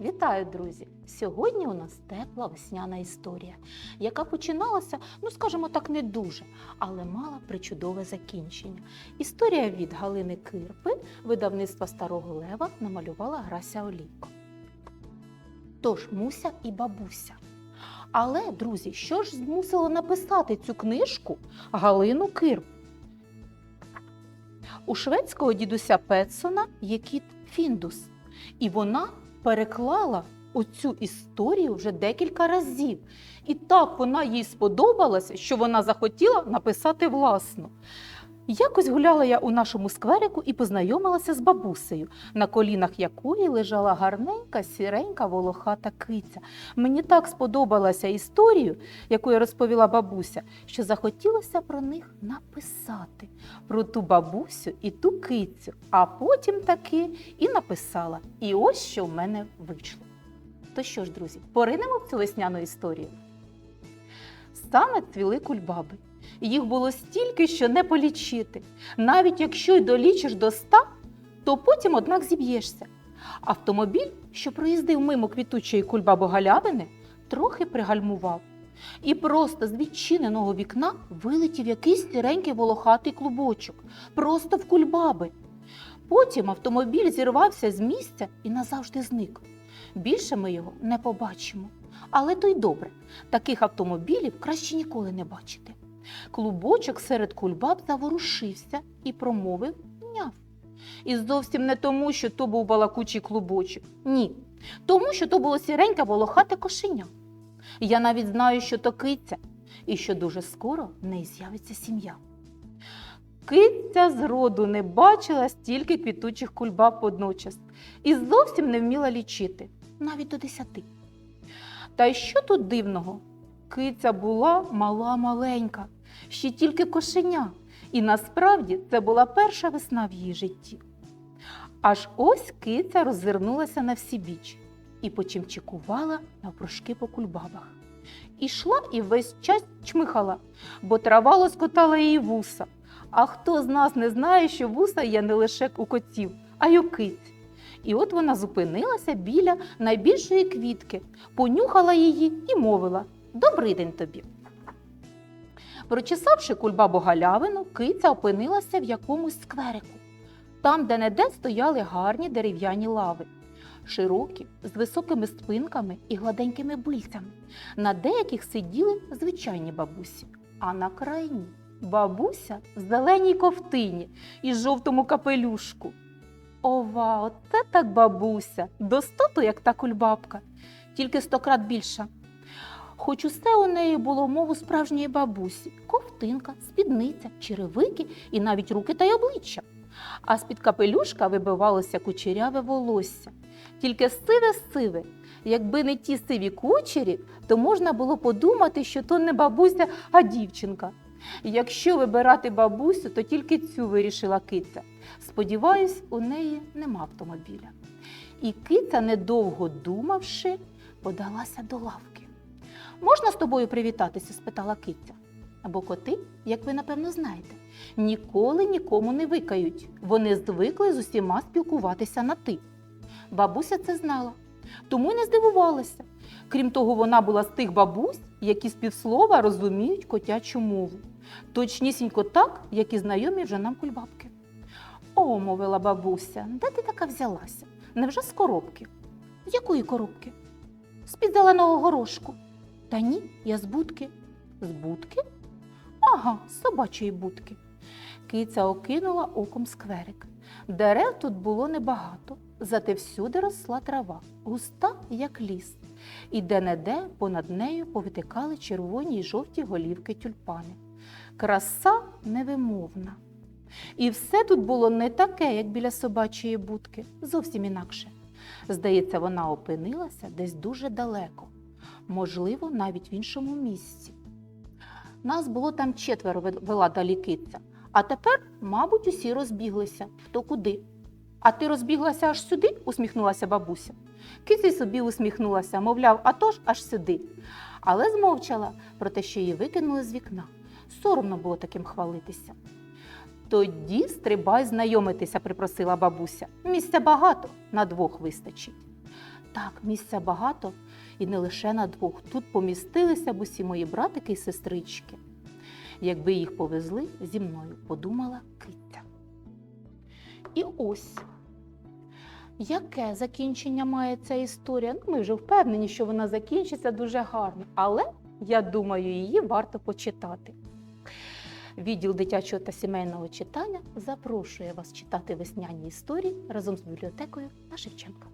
Вітаю, друзі! Сьогодні у нас тепла весняна історія, яка починалася, ну скажімо так, не дуже, але мала причудове закінчення. Історія від Галини Кирпи, видавництва Старого Лева, намалювала Грася Олійко. Тож Муся і бабуся. Але, друзі, що ж змусило написати цю книжку Галину Кирпу? У шведського дідуся Петсона є кіт Фіндус, і вона переклала оцю історію вже декілька разів. І так вона їй сподобалася, що вона захотіла написати власну. Якось гуляла я у нашому скверику і познайомилася з бабусею, на колінах якої лежала гарненька, сіренька волохата киця. Мені так сподобалася історію, яку я розповіла бабуся, що захотілося про них написати, про ту бабусю і ту кицю, а потім таки і написала. І ось що в мене вийшло. То що ж, друзі, поринемо в цю весняну історію. Саме цвіли кульбаби. Їх було стільки, що не полічити. Навіть якщо й долічиш до ста, то потім, однак, зіб'єшся. Автомобіль, що проїздив мимо квітучої кульбаби галявини, трохи пригальмував. І просто з відчиненого вікна вилетів якийсь сіренький волохатий клубочок, просто в кульбаби. Потім автомобіль зірвався з місця і назавжди зник. Більше ми його не побачимо. Але то й добре, таких автомобілів краще ніколи не бачити. Клубочок серед кульбаб заворушився і промовив няв. І зовсім не тому, що то був балакучий клубочок. Ні. Тому, що то було сіреньке волохате кошеня. Я навіть знаю, що то киця, і що дуже скоро в неї з'явиться сім'я. Киця зроду не бачила стільки квітучих кульбаб водночас і зовсім не вміла лічити, навіть до десяти. Та й що тут дивного? Киця була мала маленька, ще тільки кошеня, і насправді це була перша весна в її житті. Аж ось киця роззирнулася на всі біч і почимчикувала навпрошки по кульбабах. Ішла і весь час чмихала, бо трава лоскотала її вуса. А хто з нас не знає, що вуса є не лише у котів, а й у киць. І от вона зупинилася біля найбільшої квітки, понюхала її і мовила Добрий день тобі. Прочесавши кульбабу галявину, киця опинилася в якомусь скверику. Там, де неде стояли гарні дерев'яні лави, широкі, з високими спинками і гладенькими бильцями. На деяких сиділи звичайні бабусі, а на крайній бабуся в зеленій ковтині і жовтому капелюшку. Ова, оце так бабуся, достоту, як та кульбабка, тільки стократ більша. Хоч усе у неї було мову справжньої бабусі ковтинка, спідниця, черевики і навіть руки та й обличчя. А з-під капелюшка вибивалося кучеряве волосся. Тільки сиве-сиве. Якби не ті сиві кучері, то можна було подумати, що то не бабуся, а дівчинка. Якщо вибирати бабусю, то тільки цю вирішила киця. Сподіваюсь, у неї нема автомобіля. І киця, недовго думавши, подалася до лавки. Можна з тобою привітатися? спитала киця. Або коти, як ви напевно знаєте, ніколи нікому не викають. Вони звикли з усіма спілкуватися на ти. Бабуся це знала, тому й не здивувалася. Крім того, вона була з тих бабусь, які з півслова розуміють котячу мову. Точнісінько так, як і знайомі вже нам кульбабки. О, мовила бабуся, де ти така взялася? Невже з коробки? З якої коробки? З-під зеленого горошку. Та ні, я з будки. З будки? Ага, з собачої будки. Киця окинула оком скверик. Дерев тут було небагато, зате всюди росла трава, густа, як ліс. І де-не-де понад нею повитикали червоні й жовті голівки тюльпани. Краса невимовна. І все тут було не таке, як біля собачої будки, зовсім інакше. Здається, вона опинилася десь дуже далеко, можливо, навіть в іншому місці. Нас було там четверо вела далі а тепер, мабуть, усі розбіглися хто куди. А ти розбіглася аж сюди? усміхнулася бабуся. Киця собі усміхнулася, мовляв, а то ж аж сюди. Але змовчала про те, що її викинули з вікна. Соромно було таким хвалитися. Тоді стрибай знайомитися, припросила бабуся. Місця багато, на двох вистачить. Так, місця багато, і не лише на двох. Тут помістилися б усі мої братики і сестрички. Якби їх повезли зі мною, подумала киця. І ось. Яке закінчення має ця історія? Ну, ми вже впевнені, що вона закінчиться дуже гарно, але я думаю, її варто почитати. Відділ дитячого та сімейного читання запрошує вас читати весняні історії разом з бібліотекою на Шевченка.